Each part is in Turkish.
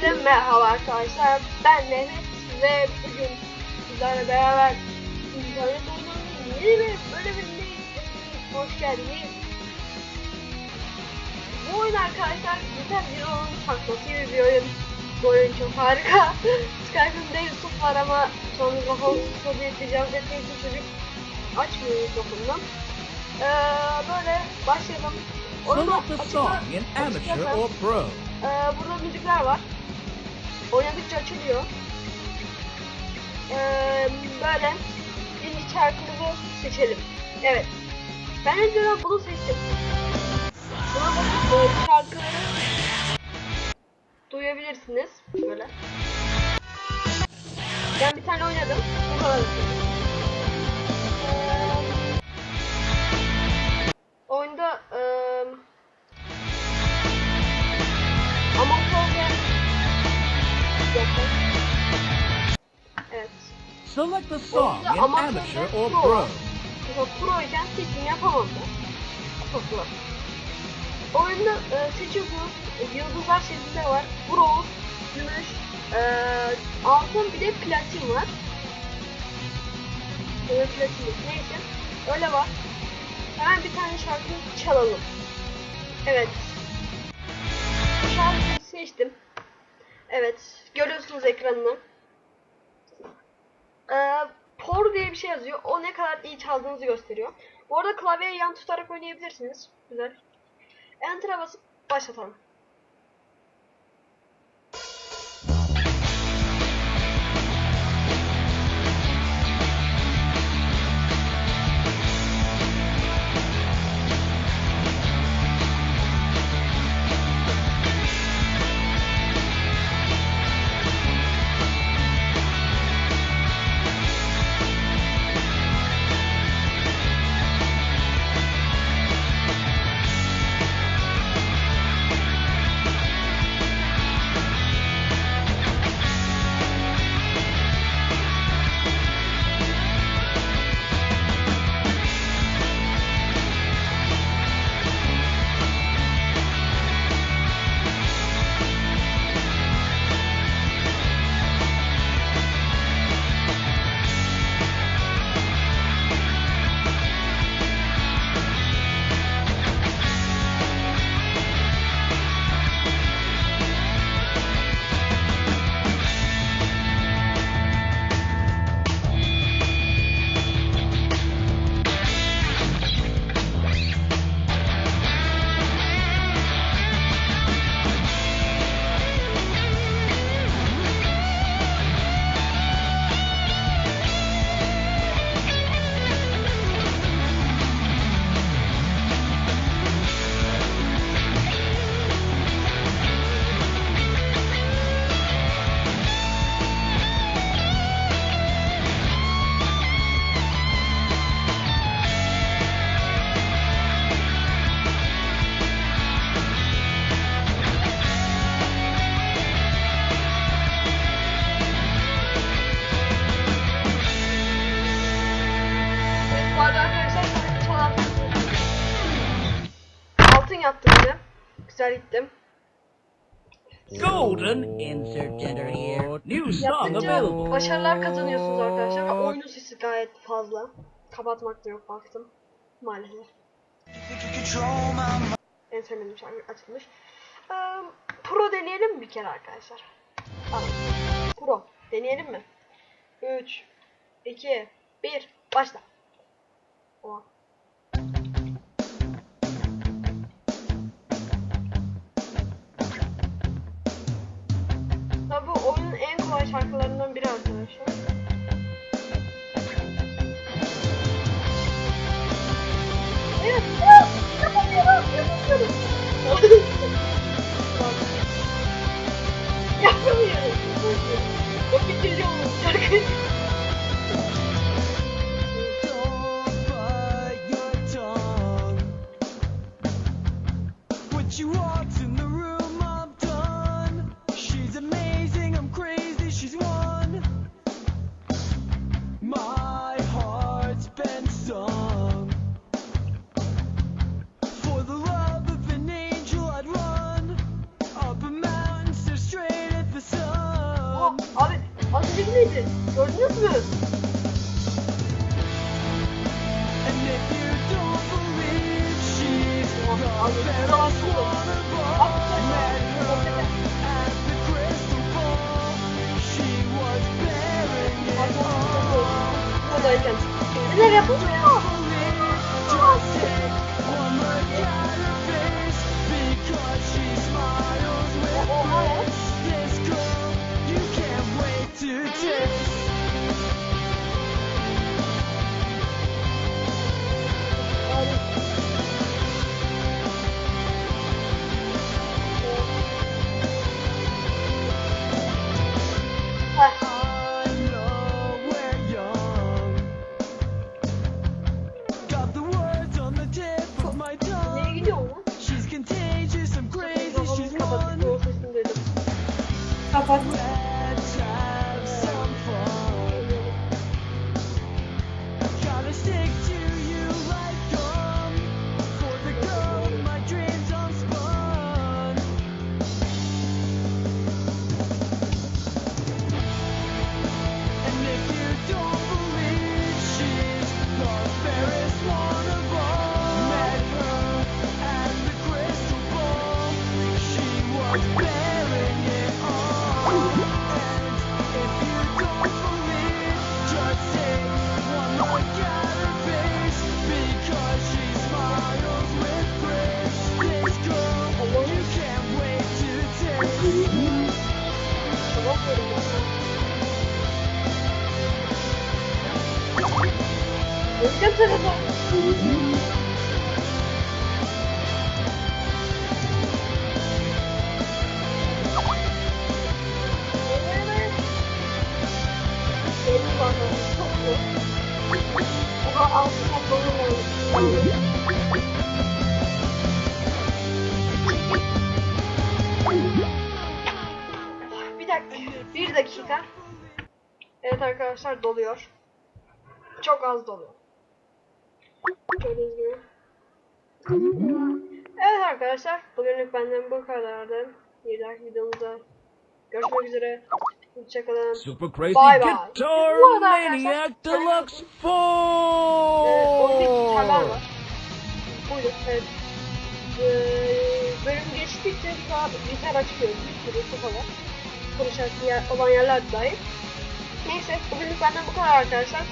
Herkese merhaba arkadaşlar. Ben Mehmet ve bugün sizlerle beraber internet oyununun yeni bir bölümündeyiz. Hoş geldiniz. Bu oyun arkadaşlar bir oyun taklası gibi bir oyun. Bu oyun çok harika. Skype'ımda Yusuf var ama son mikrofon soru yapacağız ve teyze çocuk açmıyor mikrofonunu. Ee, böyle başlayalım. Oyunu Select a açıkla- song in amateur açıklasam- or pro. ee, burada müzikler var. Oynadıkça açılıyor. Ee, böyle bir şarkımızı seçelim. Evet. Ben önceden bunu seçtim. Buna basıp böyle şarkıları duyabilirsiniz. Böyle. Ben bir tane oynadım. Bu kadar. Ee, oyunda eee Select a song in amateur or pro. pro. Mesela pro iken seçim. Çok zor. Oyunda e, seçiyorsunuz. E, yıldızlar şeklinde var. Bronz, gümüş, e, altın bir de platin var. Da platin. Neyse. Öyle var. Hemen bir tane şarkı çalalım. Evet. Şarkıyı seçtim. Evet. Görüyorsunuz ekranını. Ee, por diye bir şey yazıyor. O ne kadar iyi çaldığınızı gösteriyor. Bu arada klavyeyi yan tutarak oynayabilirsiniz. Güzel. Enter'a basıp başlatalım. Güzel gittim. Golden insert gender here. New song available. başarılar kazanıyorsunuz arkadaşlar ve oyunun sesi gayet fazla. Kapatmak da yok baktım. Maalesef. En sevdiğim şarkı açılmış. Ee, Pro deneyelim bir kere arkadaşlar? Tamam. Pro. Deneyelim mi? 3, 2, 1, başla. Oha. Oyunun en kolay şarkılarından biri arkadaşlar. Evet, yapamıyorum. yapamıyorum. bearing it all. Buradayken. Neler yapılmıyor? Kapat. 목격하면서 얘네는 얘는 와서 쳤고 뭐가 아웃 쳤고 dakika. Bir dakika. Evet arkadaşlar doluyor. Çok az doluyor. Evet arkadaşlar. Bugünlük benden bu kadardı. Bir dahaki videomuzda görüşmek üzere. Hoşçakalın. Super Crazy Bye bye. Guitar Maniac Deluxe Ee, orada gitarlar 4! var. Buyurun. Evet. Ee, bölüm geçtikçe daha gitar açıyoruz. Bir sürü sopalar. Konuşan yer, olan yerler dahil. Neyse bugünlük benden bu kadar arkadaşlar.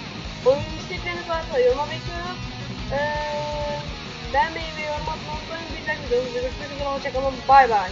Oyun istekleriniz varsa yoruma bekliyorum. Ee, beğenmeyi ve yorum atmayı unutmayın. Bir dahaki videomuzda görüşmek üzere. Hoşçakalın. Bay bay.